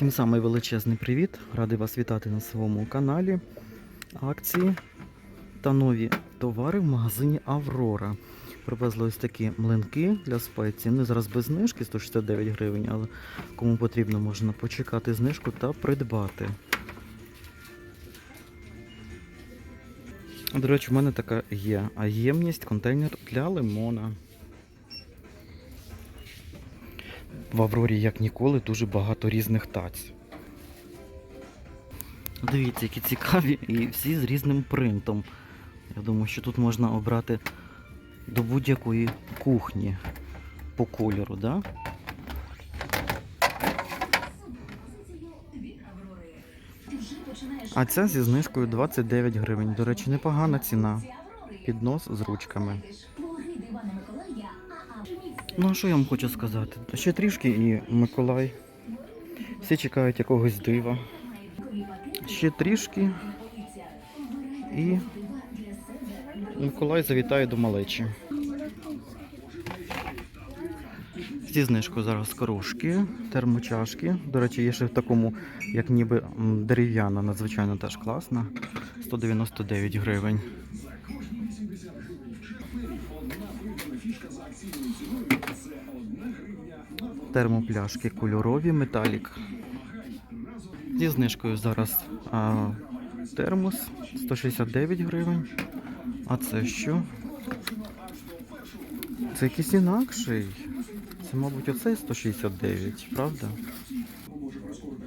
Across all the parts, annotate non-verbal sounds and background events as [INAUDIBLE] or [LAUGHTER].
Всім самий величезний привіт! Радий вас вітати на своєму каналі. Акції та нові товари в магазині Аврора. Привезли ось такі млинки для спеції. Вони зараз без знижки 169 гривень, але кому потрібно, можна почекати знижку та придбати. До речі, в мене така є. Ємність контейнер для лимона. В Аврорі, як ніколи, дуже багато різних таць. Дивіться, які цікаві і всі з різним принтом. Я думаю, що тут можна обрати до будь-якої кухні по кольору, да? А ця зі знижкою 29 гривень. До речі, непогана ціна. Піднос з ручками. Ну, а що я вам хочу сказати? Ще трішки і Миколай. Всі чекають якогось дива. Ще трішки. І Миколай завітає до малечі. Зі знижкою зараз кружки, термочашки. До речі, є ще в такому, як ніби дерев'яна, надзвичайно теж класна. 199 гривень. Термопляшки кольорові, металік. Зі знижкою зараз а, термос 169 гривень. А це що? Це якийсь інакший. Це, мабуть, оцей 169, правда?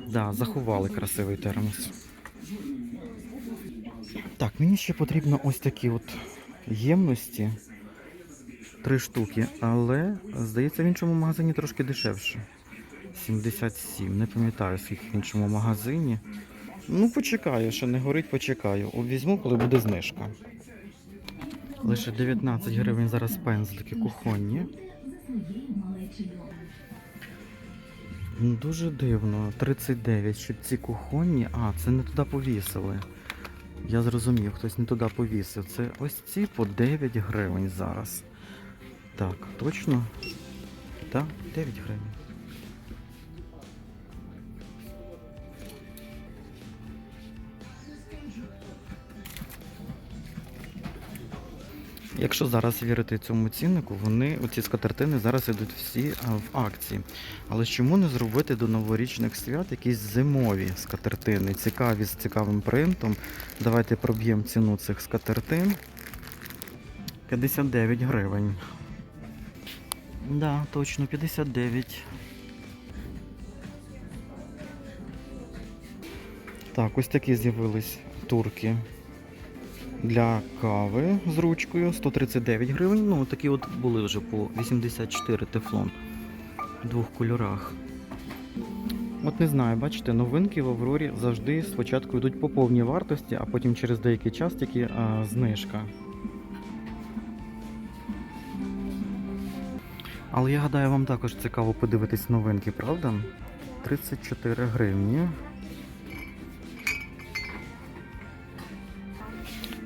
Да, заховали красивий термос. Так, мені ще потрібно ось такі от ємності. Три штуки, але здається в іншому магазині трошки дешевше. 77. Не пам'ятаю, скільки в іншому магазині. Ну, почекаю, ще не горить, почекаю. О, Візьму, коли буде знижка. Лише 19 гривень зараз пензлики кухонні. Ну, Дуже дивно. 39, щоб ці кухонні. А, це не туди повісили. Я зрозумів, хтось не туди повісив. Це ось ці по 9 гривень зараз. Так, точно? Так, 9 гривень. Якщо зараз вірити цьому ціннику, вони оці скатертини зараз йдуть всі а, в акції. Але чому не зробити до новорічних свят якісь зимові скатертини, цікаві з цікавим принтом? Давайте проб'ємо ціну цих скатертин. 59 гривень. Да, точно, 59. Так, ось такі з'явились турки для кави з ручкою 139 гривень. Ну, такі от були вже по 84 тефлон в двох кольорах. От не знаю, бачите, новинки в Аврорі завжди спочатку йдуть по повній вартості, а потім через деякий час тільки а, знижка. Але я гадаю, вам також цікаво подивитись новинки, правда? 34 гривні.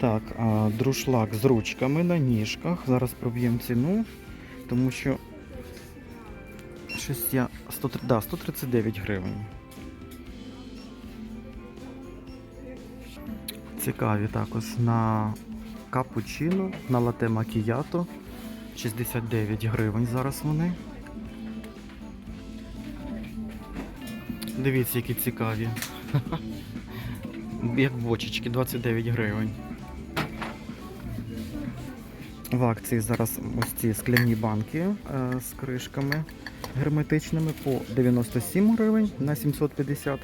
Так, друшлак з ручками на ніжках. Зараз проб'ємо ціну, тому що щось я 100, да, 139 гривень. Цікаві також на капучино, на лате макіято. 69 гривень зараз вони. Дивіться, які цікаві. [LAUGHS] Як бочечки, 29 гривень. В акції зараз ось ці скляні банки е, з кришками герметичними по 97 гривень на 750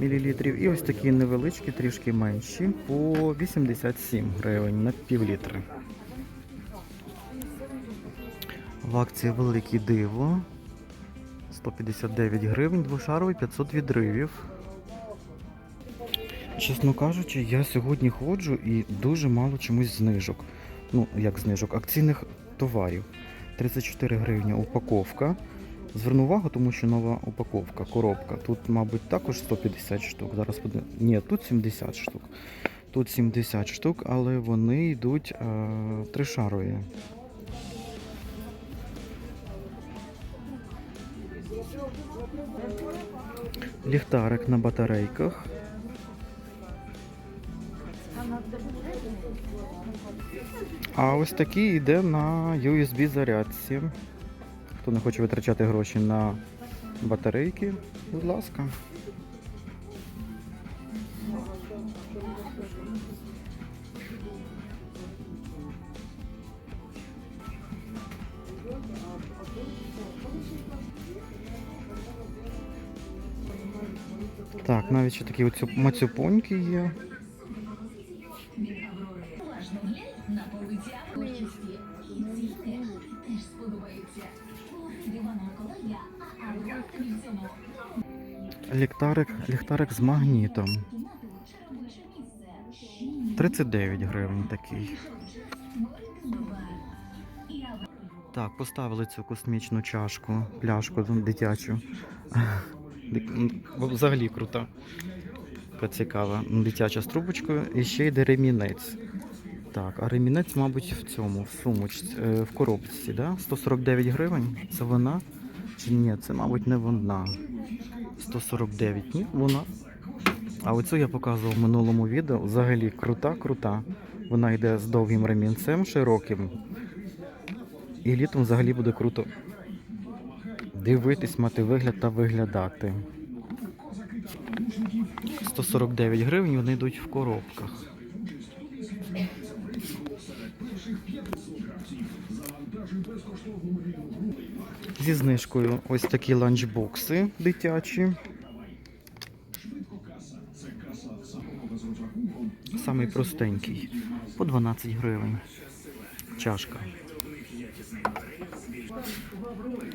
мл. І ось такі невеличкі, трішки менші, по 87 гривень на пів літри. В акції велике диво. 159 гривень, двошаровий 500 відривів. Чесно кажучи, я сьогодні ходжу і дуже мало чомусь знижок. Ну, як знижок, акційних товарів. 34 гривні упаковка. Зверну увагу, тому що нова упаковка, коробка. Тут, мабуть, також 150 штук. Зараз буде. Ні, тут 70 штук. Тут 70 штук, але вони йдуть е, тришарові. Ліхтарик на батарейках. А ось такий йде на USB зарядці. Хто не хоче витрачати гроші на батарейки, будь ласка. Так, навіть ще такі оцю мацюпоньки є. Ліхтарик, ліхтарик з магнітом. Кімнату червоніше 39 гривень такий. Так, поставили цю космічну чашку, пляшку дитячу. Взагалі крута. Така цікава. Дитяча з трубочкою. І ще йде ремінець. Так, а ремінець, мабуть, в цьому, в сумочці, е, в коробці, да? 149 гривень. Це вона? Чи ні, це, мабуть, не вона. 149, ні, вона. А оцю я показував в минулому відео. Взагалі крута, крута. Вона йде з довгим ремінцем широким. І літом взагалі буде круто дивитись, мати вигляд та виглядати. 149 гривень вони йдуть в коробках. Зі знижкою ось такі ланчбокси дитячі. Самий простенький. По 12 гривень. Чашка.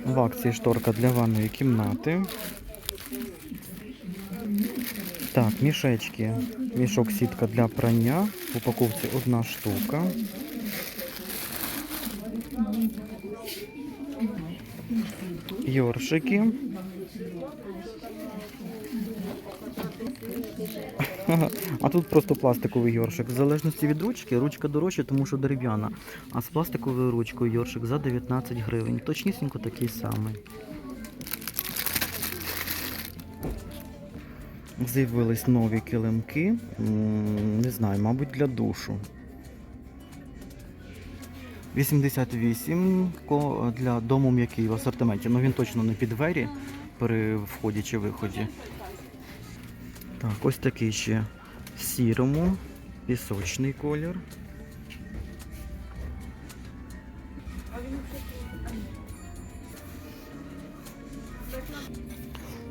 В акції шторка для ванної кімнати. Так, мішечки. Мішок сітка для прання. В упаковці одна штука. Йоршики. [LAUGHS] А тут просто пластиковий йоршик. В залежності від ручки, ручка дорожча, тому що дерев'яна. А з пластиковою ручкою йоршик за 19 гривень. Точнісінько такий самий. З'явились нові килимки. Не знаю, мабуть, для душу. 88 для дому м'який в асортименті. Ну він точно не під двері при вході чи виході. Так, ось такий ще в сірому, пісочний колір.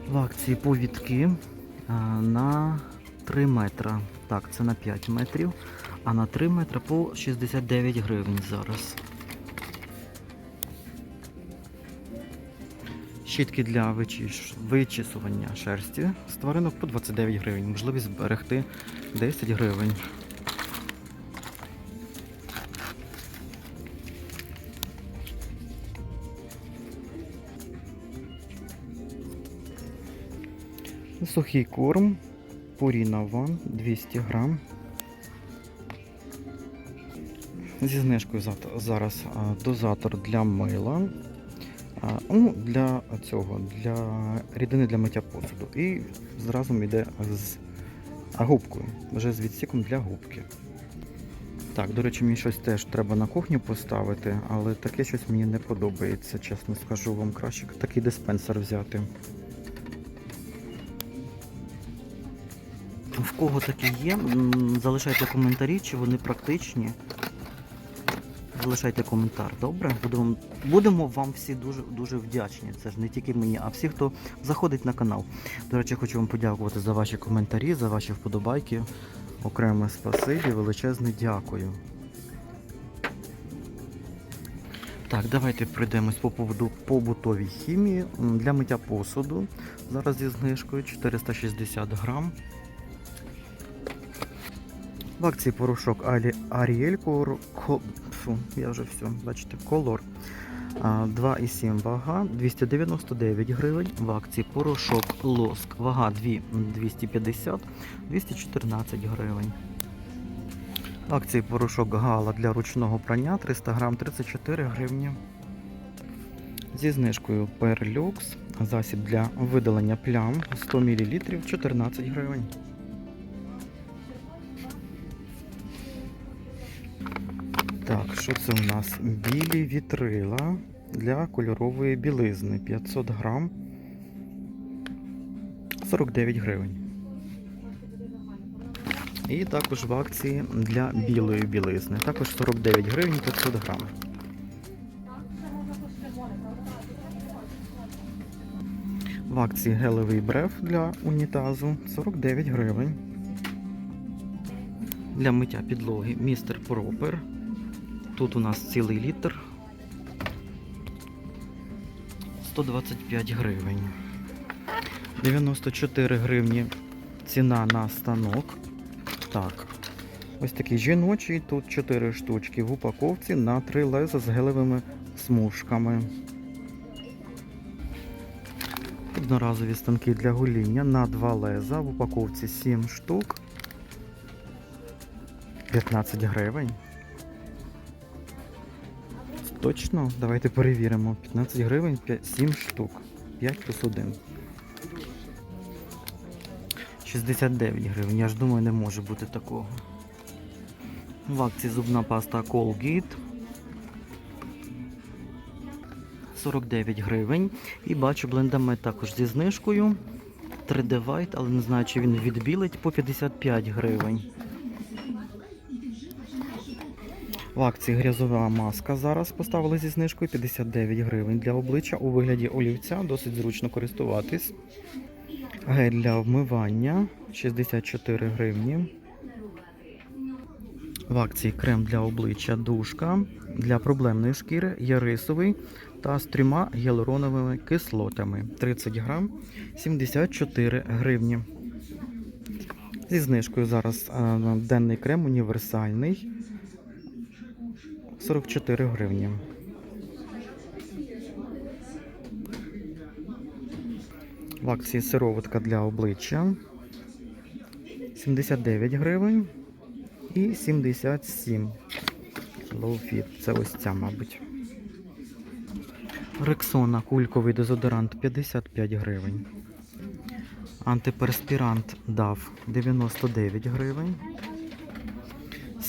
В акції повідки на 3 метра. Так, це на 5 метрів, а на 3 метра по 69 гривень зараз. Щітки для вичісування шерсті з тваринок по 29 гривень. Можливість зберегти 10 гривень. Сухий корм Purina One 200 грам. Зі знижкою зараз дозатор для мила. Ну, для цього, для рідини для миття посуду. І зразу йде з губкою, вже з відсіком для губки. Так, до речі, мені щось теж треба на кухню поставити, але таке щось мені не подобається, чесно скажу вам. Краще такий диспенсер взяти. В кого такі є, залишайте коментарі, чи вони практичні. Залишайте коментар, добре? Будемо, будемо вам всі дуже дуже вдячні. Це ж не тільки мені, а всі, хто заходить на канал. До речі, хочу вам подякувати за ваші коментарі, за ваші вподобайки. Окреме спасибі, величезне дякую. Так, давайте пройдемось по поводу побутовій хімії для миття посуду. Зараз зі знижкою 460 грам. В акції порошок Аріель. Фу, я вже все, бачите, колор. 2,7 вага, 299 гривень. В акції порошок Лоск. Вага 2, 250, 214 гривень. Акції порошок Гала для ручного прання 300 грам 34 гривні. Зі знижкою Перлюкс Засіб для видалення плям 100 мл 14 гривень. Так, що це у нас? Білі вітрила для кольорової білизни 500 грам 49 гривень. І також в акції для білої білизни. Також 49 гривень 500 грам. В акції гелевий бреф для унітазу 49 гривень. Для миття підлоги містер Пропер. Тут у нас цілий літр. 125 гривень. 94 гривні ціна на станок. Так. Ось такий жіночий, тут 4 штучки в упаковці на 3 леза з гелевими смужками. Одноразові станки для гоління на 2 леза в упаковці 7 штук. 15 гривень. Точно? Давайте перевіримо. 15 гривень 5, 7 штук. 5 плюс 1. 69 гривень. Я ж думаю, не може бути такого. В акції зубна паста Colgate. 49 гривень. І бачу блендамет також зі знижкою. 3D White, але не знаю, чи він відбілить по 55 гривень. В акції грязова маска зараз поставили зі знижкою 59 гривень для обличчя у вигляді олівця, досить зручно користуватись. Гель для вмивання 64 гривні. В акції крем для обличчя душка для проблемної шкіри є рисовий та з трьома гіалуроновими кислотами 30 грам 74 гривні. Зі знижкою зараз е, денний крем універсальний 44 гривні. В акції сироватка для обличчя 79 гривень і 77. Low Fit. Це ось ця, мабуть. Рексона кульковий дезодорант 55 гривень. Антиперспірант DAF 99 гривень.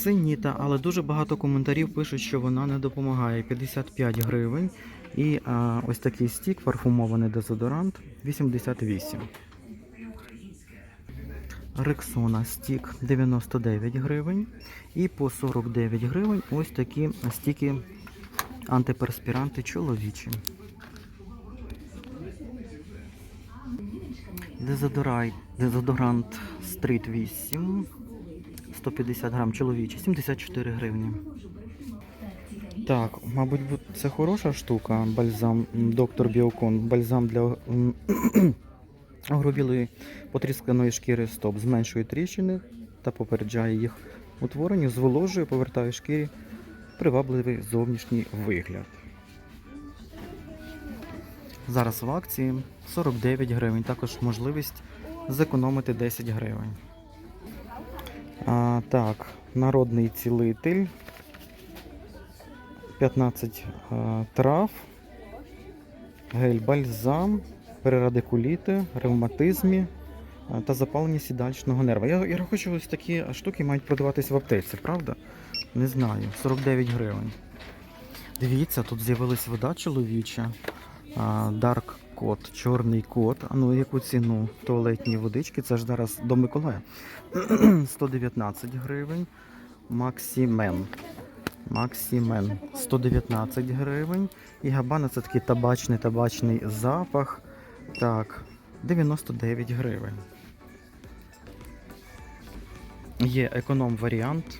Синіта, але дуже багато коментарів пишуть, що вона не допомагає. 55 гривень. І а, ось такий стік, парфумований дезодорант 88. Рексона стік 99 гривень. І по 49 гривень ось такі стіки антиперспіранти чоловічі. Дезодорант Street 8. 150 грам чоловічі, 74 гривні. Так, мабуть, це хороша штука. Бальзам доктор Біокон. Бальзам для м, [CLEARS THROAT] огрубілої потрісканої шкіри стоп. Зменшує тріщини та попереджає їх утворення, зволожує, повертає шкірі привабливий зовнішній вигляд. Зараз в акції 49 гривень. Також можливість зекономити 10 гривень. А, так, народний цілитель. 15 а, трав, гель бальзам, перерадикуліти, ревматизмі а, та запалення сідальчного нерва. Я, я хочу, ось такі штуки мають продаватись в аптеці, правда? Не знаю. 49 гривень. Дивіться, тут з'явилась вода чоловіча. а, Dark кот, чорний кот. А ну яку ціну туалетні водички? Це ж зараз до Миколая. [CLEARS THROAT] 119 гривень. Максімен. Максімен 119 гривень. І габана це такий табачний табачний запах. Так, 99 гривень. Є економ варіант.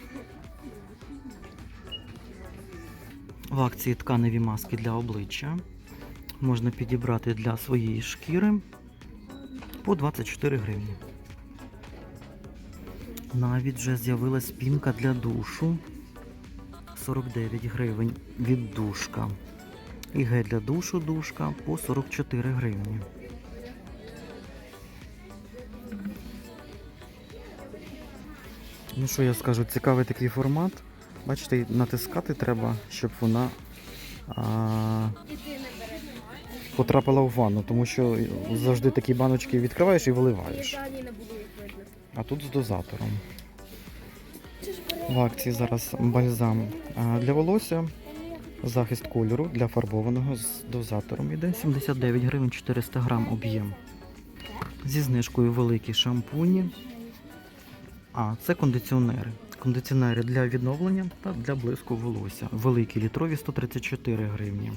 В акції тканеві маски для обличчя. Можна підібрати для своєї шкіри по 24 гривні. Навіть вже з'явилась пінка для душу 49 гривень від душка. І гель для душу душка по 44 гривні. Ну що я скажу, цікавий такий формат. Бачите, натискати треба, щоб вона а, потрапила в ванну, тому що завжди такі баночки відкриваєш і виливаєш. А тут з дозатором. В акції зараз бальзам для волосся, захист кольору для фарбованого з дозатором. Іде 79 гривень 400 грам об'єм. Зі знижкою великі шампуні. А, це кондиціонери. Кондиціонери для відновлення та для блиску волосся. Великі літрові 134 гривні.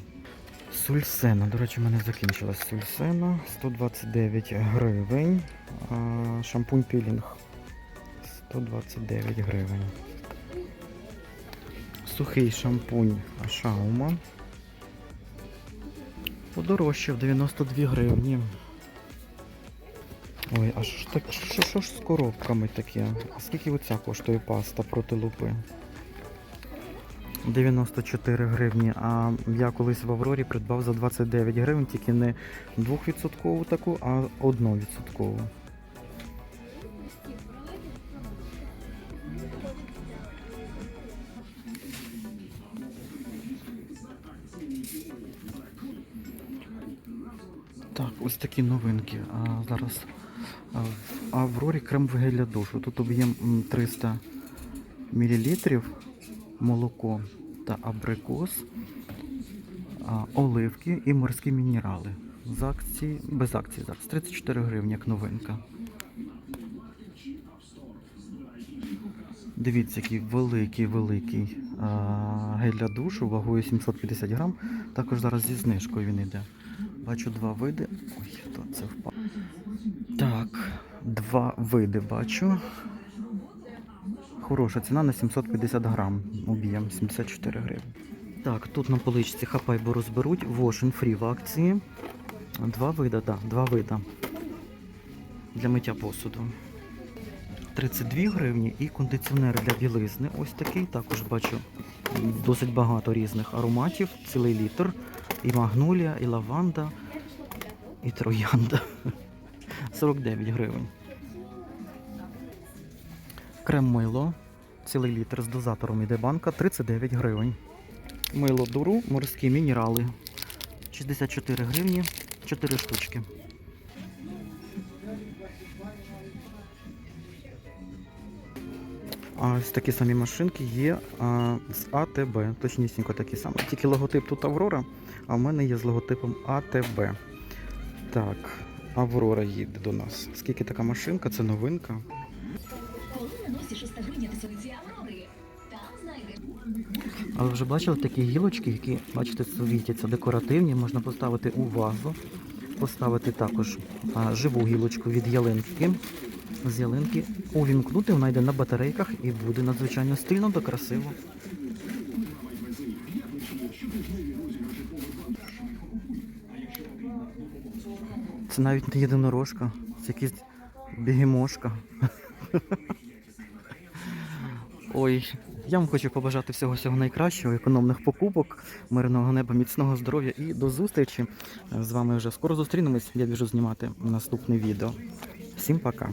Сульсена. До речі, в мене закінчилась сульсена. 129 гривень. Шампунь пілінг 129 гривень. Сухий шампунь Шаума. Подорожчав 92 гривні. Ой, а що ж так, що, що ж з коробками таке? А скільки оця коштує паста проти лупи? 94 гривні, а я колись в Аврорі придбав за 29 гривень, тільки не 2% таку, а 1%. Так, ось такі новинки. А зараз в Аврорі крем гель для душу. Тут об'єм м, 300 мл молоко та абрикос, оливки і морські мінерали. З акції, без акції зараз 34 гривні, як новинка. Дивіться, який великий великий гель для душу вагою 750 грам. Також зараз зі знижкою він йде. Бачу два види. Ой, хто це впав? Так, два види бачу. Хороша ціна на 750 грам. Об'єм 74 гривень. Так, тут на поличці хапай, бо розберуть. Washing Free в акції. Два вида, так, два вида. Для миття посуду. 32 гривні і кондиціонер для білизни. Ось такий. Також бачу досить багато різних ароматів, цілий літр. І магнолія, і лаванда, і троянда. [LAUGHS] 49 гривень. Крем мило. Цілий літр з дозатором іде банка 39 гривень. Мило дуру, морські мінерали. 64 гривні, 4 штучки. А ось такі самі машинки є а, з АТБ. Точнісінько такі самі. Тільки логотип тут Аврора, а в мене є з логотипом АТБ. Так, Аврора їде до нас. Скільки така машинка? Це новинка. А ви вже бачили такі гілочки, які, бачите, світяться декоративні, можна поставити у вазу, поставити також а, живу гілочку від ялинки. З ялинки увімкнути, вона йде на батарейках і буде надзвичайно стильно та красиво. Це навіть не єдинорожка, це якась бігемошка. [LAUGHS] Ой, я вам хочу побажати всього всього найкращого, економних покупок, мирного неба, міцного здоров'я і до зустрічі. З вами вже скоро зустрінемось. Я біжу знімати наступне відео. Всім пока.